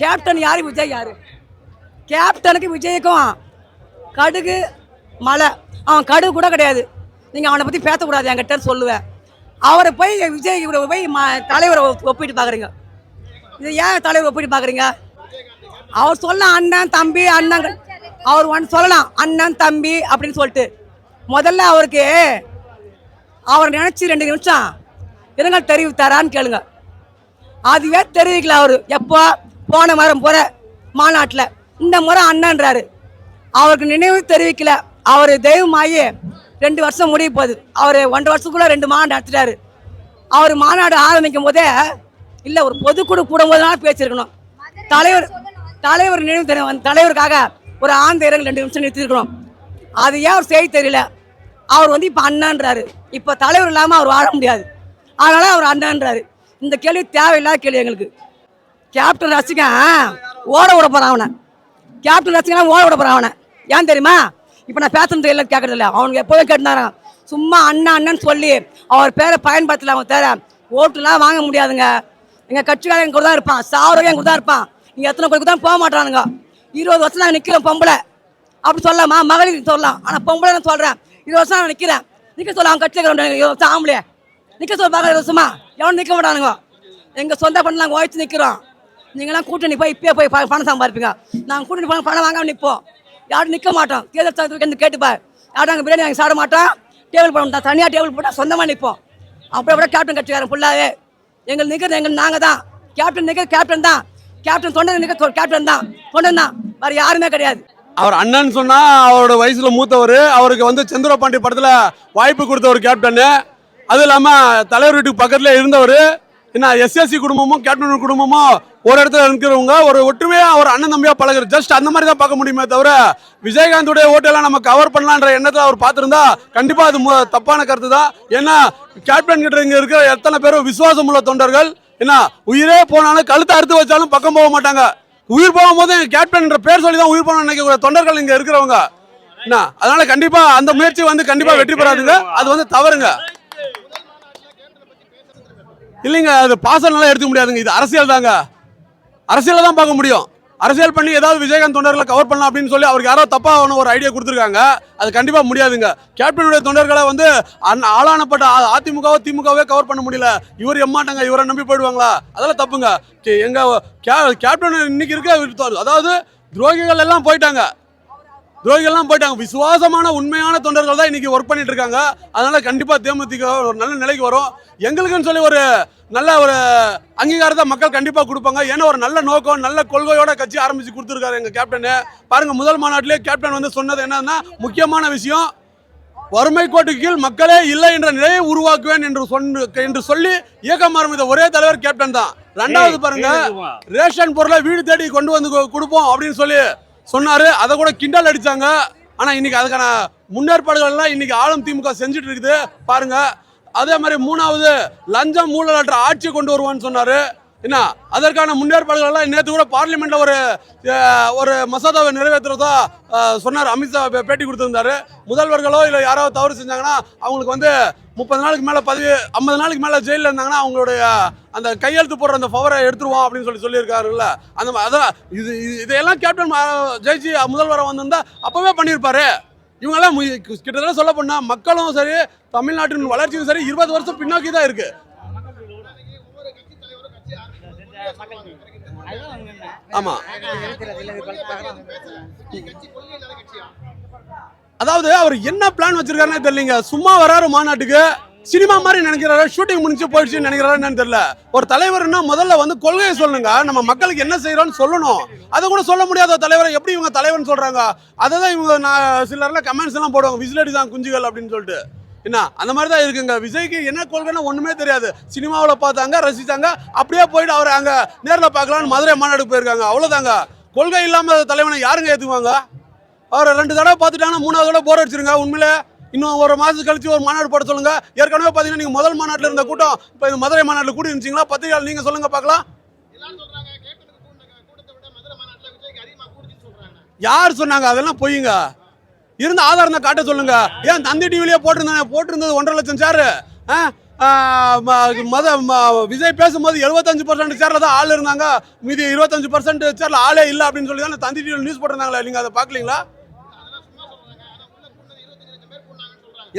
Captain யார்? விஜய் யார்? கேப்டனுக்கு விஜய்க்கும் கடுகு மலை அவன் கடுகு கூட கிடையாது. நீங்கள் அவனை பற்றி பேசக்கூடாது என்கிட்ட சொல்லுவேன் அவரை போய் விஜய் இவரை போய் ம தலைவரை ஒப்பிட்டு பார்க்குறீங்க இது ஏன் தலைவர் ஒப்பிட்டு பார்க்குறீங்க அவர் சொல்லலாம் அண்ணன் தம்பி அண்ணன் அவர் ஒன்று சொல்லலாம் அண்ணன் தம்பி அப்படின்னு சொல்லிட்டு. முதல்ல அவருக்கு அவர் நினச்சி ரெண்டு நிமிஷம் இரங்கல் தெரிவித்தாரான்னு கேளுங்க. அதுவே தெரிவிக்கல அவர். எப்போ? போன வாரம் போகிற மாநாட்டில் இந்த முறை அண்ணன்றாரு. அவருக்கு நினைவு தெரிவிக்கல. அவர் தெய்வமாகி ரெண்டு வருஷம் முடிய போகுது. அவர் ஒன்றரை வருஷத்துக்குள்ளே ரெண்டு மாநாடு நடத்திட்டாரு. அவர் மாநாடு ஆரம்பிக்கும் போதே இல்லை ஒரு பொதுக்குழு கூடும் போதுனால பேசியிருக்கணும். தலைவர் தலைவர் நினைவு தெரியும் தலைவருக்காக ஒரு ஆந்த இரங்கல் ரெண்டு நிமிஷம் நிறுத்திருக்கணும் அது ஏன் அவர் செய்ய தெரியல? அவர் வந்து இப்போ அண்ணன்றாரு. இப்போ தலைவர் இல்லாமல் அவர் வாழ முடியாது. அதனால் அவர் அண்ணன்றாரு. இந்த கேள்வி தேவையில்லாத கேள்வி எங்களுக்கு. கேப்டன் ரசிகன் ஓட விட போகிறான் அவனை. கேப்டன் ரசிகன் ஓட விட போகிறான் அவனை. ஏன் தெரியுமா? இப்போ நான் பேசுறது இல்லை கேட்கறது இல்லை. அவனுக்கு எப்போதும் கேட்டுனாரான் சும்மா அண்ணன் அண்ணன் சொல்லி அவர் பேரை பயன்படுத்தல அவன் தேர ஓட்டுலாம் வாங்க முடியாதுங்க. எங்கள் கட்சிக்காரன் எங்க கூட தான் இருப்பான். சாவரவே எங்க கூட தான் இருப்பான். நீங்கள் எத்தனை கோயிலுக்கு தான் போக மாட்டானுங்க. இருபது வருஷம் நாங்கள் நிற்கிறோம் பொம்பளை. அப்படி சொல்லலாமா? மகளிருக்கு சொல்லலாம். ஆனால் பொம்பளை நான் சொல்கிறேன் இருபது வருஷம் நான் நிற்கிறேன் நிற்க சொல்ல அவன் கட்சியில் இருபது வருஷம் நிற்க சொல்ல பார்க்க வருஷமா. எவனும் நிற்க மாட்டானுங்க. எங்கள் சொந்த பண்ண நாங்கள் உழைச்சி நிற்கிறோம் நீங்களாம் கூட்டணி போய் இப்பயே போய் பணம் சம்பாதிப்பீங்க நாங்கள் கூட்டணி போய் பணம் வாங்காமல் நிற்போம் யாரும் நிற்க மாட்டோம். தேர்தல் சட்டத்துக்கு வந்து கேட்டுப்பார் யாரும் நாங்கள் பிரியாணி நாங்கள் சாப்பிட மாட்டோம். டேபிள் போட தனியாக டேபிள் போட்டால் சொந்தமாக நிற்போம் அப்படியே கூட கேப்டன் கட்சிக்காரன் ஃபுல்லாகவே எங்கள் நிற்கிறது எங்கள் நாங்கள் தான். கேப்டன் நிற்கிற கேப்டன் தான். கேப்டன் தொண்டர் நிற்க கேப்டன் தான். தொண்டன் தான். வேறு யாருமே கிடையாது. அவர் அண்ணன் சொன்னால் அவரோட வயசில் மூத்தவர். அவருக்கு வந்து செந்துரபாண்டி படத்தில் வாய்ப்பு கொடுத்த ஒரு கேப்டனு அதுவும் இல்லாமல் தலைவர் வீட்டுக்கு பக்கத்தில் இருந்தவர். என்ன எஸ்எஸ்சி குடும்பமும் கேப்டன் குடும்பமும் ஒரு இடத்துல இருக்கிறவங்க ஒரு ஒற்றுமையாக ஒரு அண்ணன் தம்பியாக பழகுற ஜஸ்ட் அந்த மாதிரி தான் பார்க்க முடியுமே தவிர விஜயகாந்தோடைய ஓட்டெல்லாம் நம்ம கவர் பண்ணலான்ற எண்ணத்தை அவர் பார்த்துருந்தா கண்டிப்பாக அது தப்பான கருத்து தான். ஏன்னா கேப்டன் கிட்ட இங்கே இருக்கிற எத்தனை பேரும் விசுவாசம் உள்ள தொண்டர்கள் என்ன உயிரே போனாலும் கழுத்தை அறுத்து வச்சாலும் பக்கம் போக மாட்டாங்க. உயிர் போகும்போது கேப்டன்ன்ற பேர் சொல்லி தான் உயிர் போகணும்னு நினைக்கக்கூடிய தொண்டர்கள் இங்கே இருக்கிறவங்க. என்ன அதனால கண்டிப்பாக அந்த முயற்சி வந்து கண்டிப்பாக வெற்றி பெறாதுங்க. அது வந்து தவறுங்க. இல்லைங்க அது பாசனால எடுத்துக்க முடியாதுங்க. இது அரசியல் தாங்க. அரசியல் தான் பார்க்க முடியும். அரசியல் பண்ணி ஏதாவது விஜயகாந்த் தொண்டர்களை கவர் பண்ணலாம் அப்படின்னு சொல்லி அவருக்கு யாரோ தப்பாக ஒன்று ஒரு ஐடியா கொடுத்துருக்காங்க. அது கண்டிப்பாக முடியாதுங்க. கேப்டனுடைய தொண்டர்களை வந்து அந் ஆளானப்பட்ட அதிமுகவோ திமுகவே கவர் பண்ண முடியல. இவர் எம்மாட்டாங்க இவரை நம்பி போயிடுவாங்களா? அதெல்லாம் தப்புங்க. கே- கே- கேப்டன் இன்னைக்கு இருக்க அதாவது துரோகிகள் எல்லாம் போயிட்டாங்க. துரோகிகள்லாம் போயிட்டாங்க விசுவாசமான உண்மையான தொண்டர்கள் தான் இன்னைக்கு ஒர்க் பண்ணிட்டு இருக்காங்க அதனால கண்டிப்பா தேமுதிக ஒரு நல்ல நிலைக்கு வரும் எங்களுக்குன்னு சொல்லி ஒரு நல்ல ஒரு அங்கீகாரத்தை மக்கள் கண்டிப்பா கொடுப்பாங்க ஏன்னா ஒரு நல்ல நோக்கம் நல்ல கொள்கையோட கட்சி ஆரம்பிச்சு கொடுத்துருக்காரு எங்க கேப்டன் பாருங்க முதல் மாநாட்டிலே கேப்டன் வந்து சொன்னது என்னன்னா முக்கியமான விஷயம் வறுமை கோட்டுக்கு கீழ் மக்களே இல்லை என்ற நிலையை உருவாக்குவேன் என்று சொன்ன என்று சொல்லி இயக்கம் ஆரம்பித்த ஒரே தலைவர் கேப்டன் தான் ரெண்டாவது பாருங்க ரேஷன் பொருளை வீடு தேடி கொண்டு வந்து கொடுப்போம் அப்படின்னு சொல்லி சொன்னாரு. அதை கூட கிண்டல் அடிச்சாங்க. ஆனா இன்னைக்கு அதுக்கான முன்னேற்பாடுகள் எல்லாம் இன்னைக்கு ஆளும் திமுக செஞ்சுட்டு இருக்குது. பாருங்க. அதே மாதிரி மூணாவது லஞ்சம் ஊழலற்ற ஆட்சி கொண்டு வருவான்னு சொன்னாரு. என்ன? அதற்கான முன்னேற்பாடுகள் எல்லாம் நேற்று கூட பார்லிமெண்ட்ல ஒரு ஒரு மசோதாவை நிறைவேற்றுறதா சொன்னார். அமித்ஷா பே- பேட்டி கொடுத்திருந்தாரு. முதல்வர்களோ இல்லை யாராவது தவறு செஞ்சாங்கன்னா அவங்களுக்கு வந்து முப்பது நாளுக்கு மேலே பதவி ஐம்பது நாளுக்கு மேலே ஜெயிலில் இருந்தாங்கன்னா அவங்களுடைய அந்த கையெழுத்து போடுற அந்த பவரை எடுத்துருவோம் அப்படின்னு சொல்லி சொல்லியிருக்காருல்ல. அந்த அதான் இது இதையெல்லாம் கேப்டன் மா- ஜெயிச்சு முதல்வரை வந்திருந்தா அப்போவே பண்ணியிருப்பாரு. இவங்கெல்லாம் மு- கிட்டத்தட்ட சொல்ல போனால் மக்களும் சரி தமிழ்நாட்டின் வளர்ச்சியும் சரி இருபது வருஷம் பின்னோக்கி தான் இருக்கு. ஆமாம் அதாவது அவர் என்ன பிளான் வச்சிருக்காருன்னு தெரியலங்க. சும்மா வராரு மாநாட்டுக்கு. சினிமா மாதிரி நினைக்கிறாரு. ஷூட்டிங் முடிஞ்சு போயிடுச்சு நினைக்கிறாரு தெரியல. ஒரு தலைவர்னா முதல்ல வந்து கொள்கையை சொல்லுங்க. நம்ம மக்களுக்கு என்ன செய்யறோம்னு சொல்லணும். அதை கூட சொல்ல முடியாத தலைவரை எப்படி இவங்க தலைவர்னு சொல்றாங்க? அதை தான் இவங்க நான் சிலர்லாம் கமெண்ட்ஸ் எல்லாம் போடுவாங்க. விசிலடி தான் குஞ்சுகள் அப்படின்னு சொல்லிட்டு. என்ன? அந்த மாதிரி தான் இருக்குங்க. விஜய்க்கு என்ன கொள்கைன்னா ஒண்ணுமே தெரியாது. சினிமாவில் பார்த்தாங்க ரசிச்சாங்க. அப்படியே போயிட்டு அவர் அங்கே நேரில் பார்க்கலான்னு மதுரை மாநாடு போயிருக்காங்க. அவ்வளோதாங்க கொள்கை இல்லாமல் தலைவனை யாருங்க ஏற்றுக்குவாங்க அவர் ரெண்டு தடவை பார்த்துட்டாங்கன்னா மூணாவது தடவை போர் அடிச்சிருங்க. உண்மையிலே இன்னும் ஒரு மாதம் கழிச்சு ஒரு மாநாடு போட சொல்லுங்க. ஏற்கனவே பார்த்தீங்கன்னா நீங்கள் முதல் மாநாட்டில் இருந்த கூட்டம் இப்போ இந்த மதுரை மாநாட்டில் கூடி இருந்துச்சிங்களா? பத்திரிகையாளர் நீங்கள் சொல்லுங்க பார்க்கலாம். யார் சொன்னாங்க? அதெல்லாம் பொய்யுங்க இருந்த ஆதாரம் தான் காட்ட சொல்லுங்க. ஏன் தந்தி டிவிலேயே போட்டிருந்தாங்க போட்டிருந்தது ஒன்றரை லட்சம் சேரு ஆ? மத விஜய் பேசும்போது எழுபத்தஞ்சு பர்சன்ட் சேரில் தான் ஆள் இருந்தாங்க. மீதி இருபத்தஞ்சு பர்சன்ட் சேரில் ஆளே இல்லை அப்படின்னு சொல்லி தான் தந்தி டிவியில் நியூஸ் போட்டிருந்தாங்களே. நீங்கள் அதை பார்க்கலீங்களா?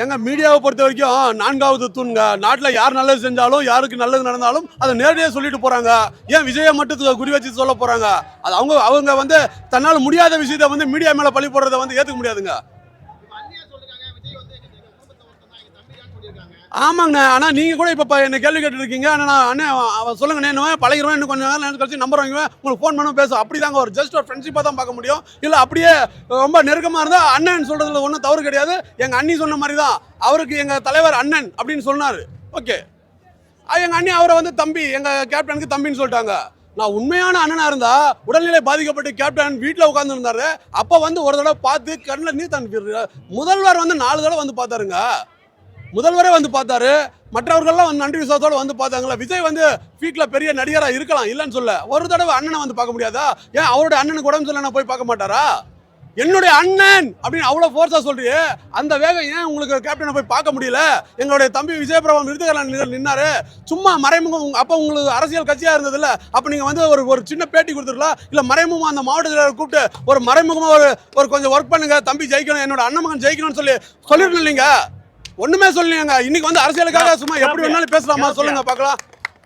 எங்க மீடியாவை பொறுத்த வரைக்கும் நான்காவது தூண்ங்க. நாட்டில் யார் நல்லது செஞ்சாலும் யாருக்கு நல்லது நடந்தாலும் அதை நேரடியாக சொல்லிட்டு போறாங்க. ஏன் விஜயை மட்டும் குறி வச்சு சொல்ல போறாங்க? அது அவங்க அவங்க வந்து தன்னால் முடியாத விஷயத்த வந்து மீடியா மேல பழி போடுறத வந்து ஏத்துக்க முடியாதுங்க. ஆமாங்க. ஆனால் நீங்கள் கூட இப்போ என்ன கேள்வி கேட்டுருக்கீங்க. ஆனால் நான் அண்ணே அவன் சொல்லுங்க என்ன பழகிறோம் இன்னும் கொஞ்சம் நேரம் கழிச்சு நம்பர் வாங்குவேன் உங்களுக்கு ஃபோன் பண்ண பேசும். அப்படிதாங்க ஒரு ஜஸ்ட் ஒரு ஃப்ரெண்ட்ஷிப்பாக தான் பார்க்க முடியும். இல்லை அப்படியே ரொம்ப நெருக்கமாக இருந்தால் அண்ணன் சொல்கிறதுல ஒன்றும் தவறு கிடையாது. எங்கள் அண்ணி சொன்ன மாதிரி தான் அவருக்கு எங்கள் தலைவர் அண்ணன் அப்படின்னு சொன்னார். ஓகே எங்கள் அண்ணி அவரை வந்து தம்பி எங்கள் கேப்டனுக்கு தம்பின்னு சொல்லிட்டாங்க. நான் உண்மையான அண்ணனாக இருந்தால் உடல்நிலை பாதிக்கப்பட்டு கேப்டன் வீட்டில் உட்காந்துருந்தாரு அப்போ வந்து ஒரு தடவை பார்த்து கண்ணில் நீர் தன் முதல்வர் வந்து நாலு தடவை வந்து பார்த்தாருங்க. முதல்வரே வந்து பார்த்தாரு. மற்றவர்கள்லாம் வந்து நன்றி விசுவாசத்தோட வந்து பார்த்தாங்களா? விஜய் வந்து வீட்டில் பெரிய நடிகராக இருக்கலாம் இல்லைன்னு சொல்ல ஒரு தடவை அண்ணனை வந்து பார்க்க முடியாதா? ஏன் அவருடைய அண்ணனுக்கு உடம்பு சொல்ல போய் பார்க்க மாட்டாரா? என்னுடைய அண்ணன் அப்படின்னு அவ்வளோ ஃபோர்ஸாக சொல்றியே. அந்த வேகம் ஏன் உங்களுக்கு கேப்டனை போய் பார்க்க முடியல? எங்களுடைய தம்பி விஜயபிரபம் விருதுகரன் நின்னாரு. சும்மா மறைமுகம் அப்போ உங்களுக்கு அரசியல் கட்சியாக இருந்ததில்ல? அப்போ நீங்கள் வந்து ஒரு ஒரு சின்ன பேட்டி கொடுத்துருக்கலாம் இல்லை மறைமுகமாக அந்த மாவட்டத்தில் கூப்பிட்டு ஒரு மறைமுகமாக ஒரு ஒரு கொஞ்சம் ஒர்க் பண்ணுங்க. தம்பி ஜெயிக்கணும் என்னோட அண்ணன் மகன் ஜெயிக்கணும்னு சொல்லி சொல்லிடணும் இல்லைங்க? ஒண்ணுமே சொல்லலையாங்க. இன்னைக்கு வந்து அரசியலுக்காக சும்மா எப்படி வேணாலும் பேசலாமா? சொல்லுங்க பார்க்கலாம்.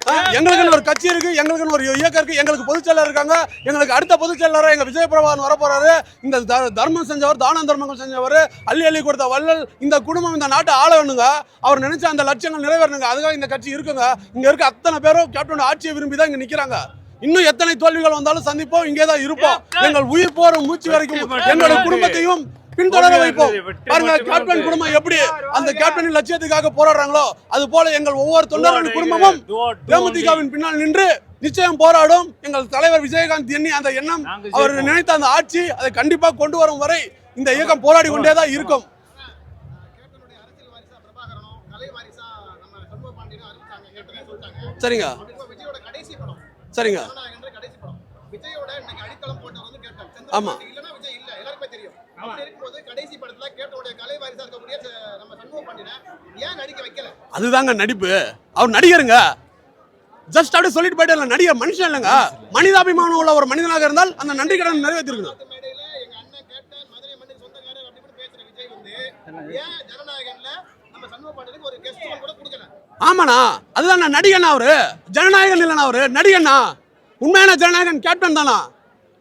ஆ, எங்களுக்குன்னு ஒரு கட்சி இருக்கு எங்களுக்குன்னு ஒரு இயக்கம் இருக்கு எங்களுக்கு பொதுச் செயலர் இருக்காங்க. எங்களுக்கு அடுத்த பொதுச் செயலராக எங்க விஜய பிரபாகரன் வர போறாரு இந்த தர்மம் செஞ்சவர் தான தர்மங்கள் செஞ்சவர் அள்ளி அள்ளி கொடுத்த வள்ளல் இந்த குடும்பம் இந்த நாட்டை ஆள வேணுங்க. அவர் நினைச்ச அந்த லட்சியங்கள் நிறைவேறணுங்க. அதுக்காக இந்த கட்சி இருக்குங்க. இங்க இருக்க அத்தனை பேரும் கேப்டன் ஆட்சியை விரும்பி தான் இங்க நிக்கிறாங்க. இன்னும் எத்தனை தோல்விகள் வந்தாலும் சந்திப்போம் இங்கே தான் இருப்போம் எங்கள் உயிர் போற மூச்சு வரைக்கும் எங்களோட குடும்பத்தையும் பின்தொடர வைப்போம். பாருங்க கேப்டன் குடும்பம் எப்படி அந்த கேப்டனின் லட்சியத்துக்காக போராடுறாங்களோ அது போல எங்கள் ஒவ்வொரு தொண்டர்களின் குடும்பமும் தேமுதிகவின் பின்னால் நின்று நிச்சயம் போராடும். எங்கள் தலைவர் விஜயகாந்த் எண்ணி அந்த எண்ணம் அவர் நினைத்த அந்த ஆட்சி அதை கண்டிப்பா கொண்டு வரும் வரை இந்த இயக்கம் போராடி கொண்டே தான் இருக்கும். கேப்டனுடைய அரசியல் வாரிசா பிரபாகரனும் கலை வாரிசா நம்ம சண்முக பாண்டியனும் அறிவிச்சாங்க ஏற்கனவே சொல்லிட்டாங்க சரிங்க. சரிங்க. ஜனநாயகன்ற அதுதாங்க நடிப்பு. அவர் நடிகருங்க. ஜஸ்ட் அப்படியே சொல்லிட்டு போயிட்டு இல்லை நடிகர் மனுஷன் இல்லைங்க. மனிதாபிமானம் உள்ள ஒரு மனிதனாக இருந்தால் அந்த நன்றி கடன் நிறைவேற்றிருக்கணும். ஆமாண்ணா அதுதான் நடிகன் அவரு. ஜனநாயகன் இல்லைண்ணா அவரு. நடிகண்ணா. உண்மையான ஜனநாயகன் கேப்டன் தானா?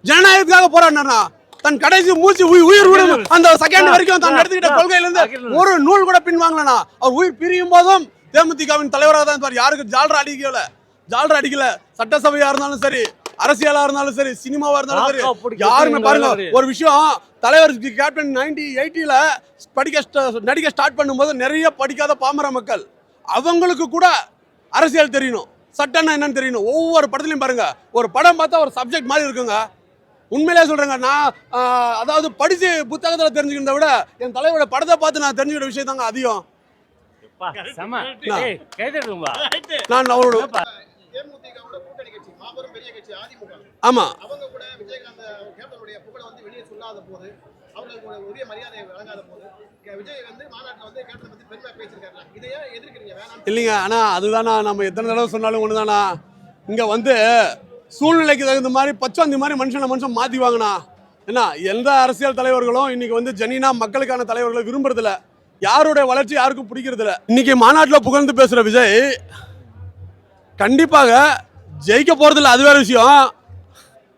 ஜனநாயகத்துக்காக போராடினா தன் கடைசி மூச்சு உயிர் உயிர் விடும். அந்த செகண்ட் வரைக்கும் தான் எடுத்துக்கிட்ட கொள்கையில இருந்து ஒரு நூல் கூட பின்வாங்கலண்ணா. அவர் உயிர் பிரியும் போதும் தேமுதிகவின் தலைவராக தான் இருப்பார். யாருக்கு ஜால்ரா அடிக்கல. ஜால்ரா அடிக்கல. சட்டசபையா இருந்தாலும் சரி அரசியலா இருந்தாலும் சரி சினிமாவா இருந்தாலும் சரி யாருமே பாருங்க ஒரு விஷயம் தலைவர் கேப்டன் நைன்டி எயிட்டில படிக்க நடிக்க ஸ்டார்ட் பண்ணும்போது நிறைய படிக்காத பாமர மக்கள். அவங்களுக்கு கூட அரசியல் தெரியணும். சட்டம்னா என்னன்னு தெரியணும். ஒவ்வொரு படத்துலையும் பாருங்க ஒரு படம் பார்த்தா ஒரு சப்ஜெக்ட் மாதிரி இருக்குங்க. உண்மையிலே சொல்றேங்க நான் அதாவது படிச்சு புத்தகத்தில் தெரிஞ்சுக்கிறத விட என் தலைவரோட படத்தை பார்த்து நான் தெரிஞ்சுக்கிற விஷயம் தாங்க அதிகம். நான் அவரோட தேமுதிகவோட கூட்டணி கட்சி மாபெரும் பெரிய கட்சி அதிமுக. ஆமா. அவங்க கூட விஜயகாந்த் கேப்டனுடைய புகழை வந்து வெளியே சொல்லாத போது அவங்களுக்கு ஒரு உரிய மரியாதையை வழங்காத போது கே- விஜய் வந்து மாநாட்டில் வந்து கேப்டனை பத்தி பெருமையா பேசியிருக்காருல இதையே எதிர்க்கிறீங்க வேணாம் இல்லைங்க ஆனா அதுதானா நம்ம எத்தனை தடவை சொன்னாலும் ஒண்ணுதானா? இங்க வந்து சூழ்நிலைக்கு தகுந்த மாதிரி பச்சாந்தி மாதிரி மனுஷனை மனுஷன் மாத்திவாங்கண்ணா என்ன எந்த அரசியல் தலைவர்களும் இன்னைக்கு வந்து ஜெனினா மக்களுக்கான தலைவர்களை விரும்புறதில்ல. யாருடைய வளர்ச்சி யாருக்கும் பிடிக்கிறதில்ல. இன்னைக்கு மாநாட்டில் புகழ்ந்து பேசுகிற விஜய் கண்டிப்பாக ஜெயிக்க போகிறதில்ல அது வேற விஷயம்.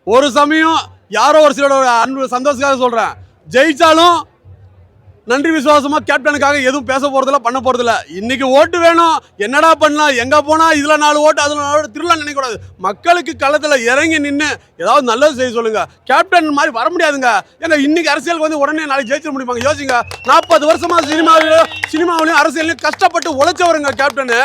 ஒரு சமயம் யாரோ ஒரு சிலரோட அன்பு சந்தோஷக்காக சொல்கிறேன் ஜெயித்தாலும் நன்றி விசுவாசமா கேப்டனுக்காக எதுவும் பேச போறதில்ல பண்ண போறதில்ல. இன்னைக்கு ஓட்டு வேணும். என்னடா பண்ணலாம்? எங்க போனா இதுல நாலு ஓட்டு அதுல நாலு திருவிழா நினைக்கக்கூடாது மக்களுக்கு களத்துல இறங்கி நின்று ஏதாவது நல்லது செய்ய சொல்லுங்க. கேப்டன் மாதிரி வர முடியாதுங்க. ஏங்க இன்னைக்கு அரசியலுக்கு வந்து உடனே நாளைக்கு ஜெயிச்சிட முடியுமாங்க? யோசிங்க. நாற்பது வருஷமா சினிமாவிலும் சினிமாவிலையும் அரசியலையும் கஷ்டப்பட்டு உழைச்சவருங்க கேப்டனு.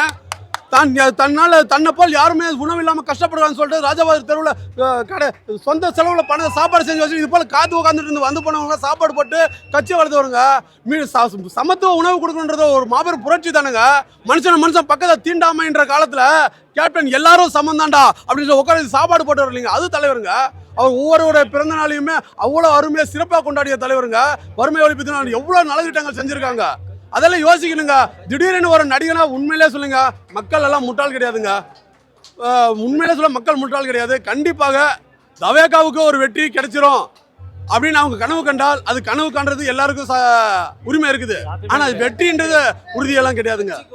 தான் தன்னால் தன்னை போல் யாருமே உணவு இல்லாமல் கஷ்டப்படுறான்னு சொல்லிட்டு ராஜபாதி தெருவில் கடை சொந்த செலவில் பணத்தை சாப்பாடு செஞ்சு வச்சு இது போல் காத்து உட்காந்துட்டு இருந்து வந்து போனவங்க சாப்பாடு போட்டு கட்சி வளர்த்தவருங்க. மீ ச- சமத்துவ உணவு கொடுக்கணுன்றது ஒரு மாபெரும் புரட்சி தானுங்க. மனுஷன் மனுஷன் பக்கத்தை தீண்டாமைன்ற காலத்தில் கேப்டன் எல்லாரும் சமந்தாண்டா அப்படின்னு சொல்லி உட்காந்து சாப்பாடு போட்டு இல்லைங்க அது தலைவருங்க. அவர் ஒவ்வொருவருடைய பிறந்த நாளையுமே அவ்வளோ அருமையாக சிறப்பாக கொண்டாடிய தலைவருங்க. வறுமை ஒழிப்பு தினம் எவ்வளோ நலத்திட்டங்கள் செஞ்சுருக்காங்க. அதெல்லாம் யோசிக்கணுங்க. திடீர்னு ஒரு நடிகனா உண்மையிலே சொல்லுங்க மக்கள் எல்லாம் முட்டாள் கிடையாதுங்க. உண்மையிலே சொல்ல மக்கள் முட்டாள் கிடையாது. கண்டிப்பாக தவேகாவுக்கு ஒரு வெற்றி கிடைச்சிரும். அப்படின்னு அவங்க கனவு கண்டால் அது கனவு காண்றது எல்லாருக்கும் ச- உரிமை இருக்குது. ஆனால் அது வெற்றின்றது உறுதியெல்லாம் கிடையாதுங்க.